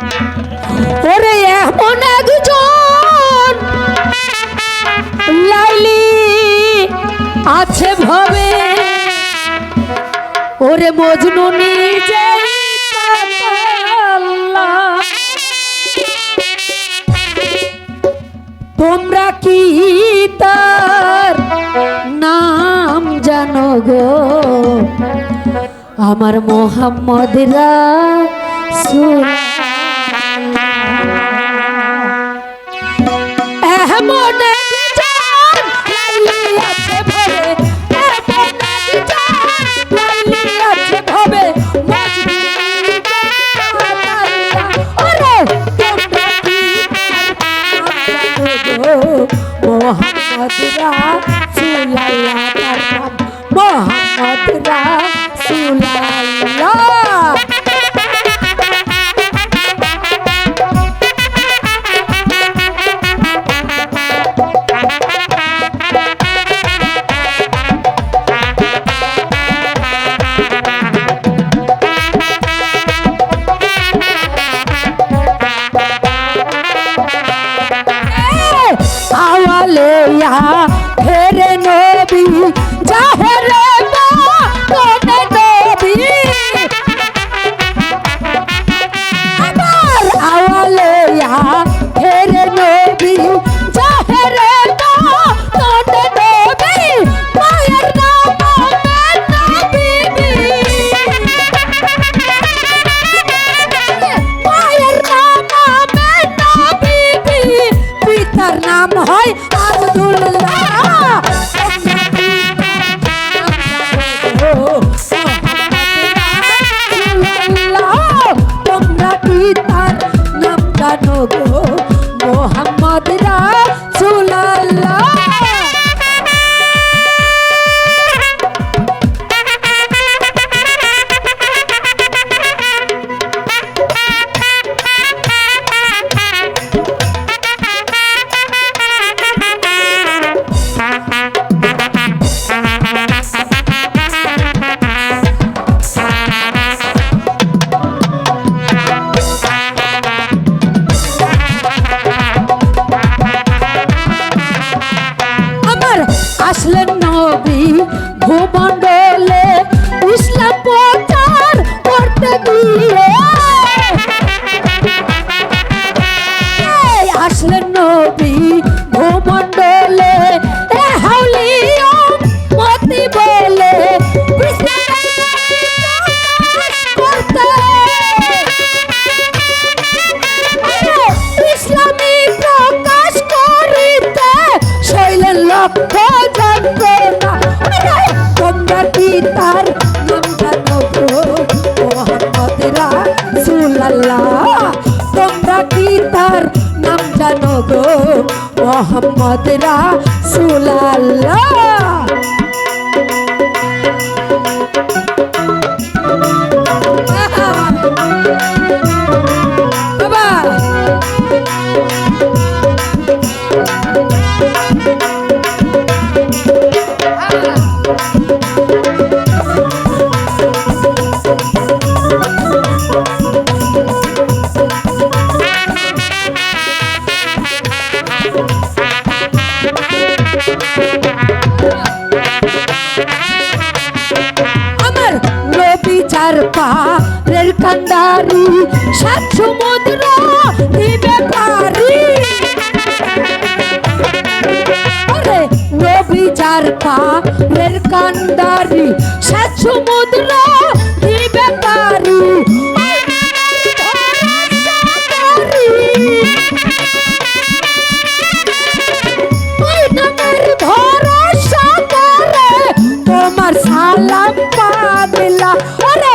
ওরে এমন একজন লাইলি আছে ভবে। ওরে মজনু নিজে তোমরা কি তার নাম জানো গো? আমার মোহাম্মদ রাসূল। মোহাম্মদ রাসূলুল্লাহ মোহাম্মদ রাসূলুল্লাহ আওয়ালে ইয়া ফেরে নবী। নবী ভূমণ্ডলে ইসলাম প্রচার করতে গিয়ে আসলেন মোহাম্মদ রাসূলুল্লাহ। পারের কান্ডারি সাত সমুদ্র দিবে পারি। আরে নবী যার পারের কান্ডারি সাত সমুদ্র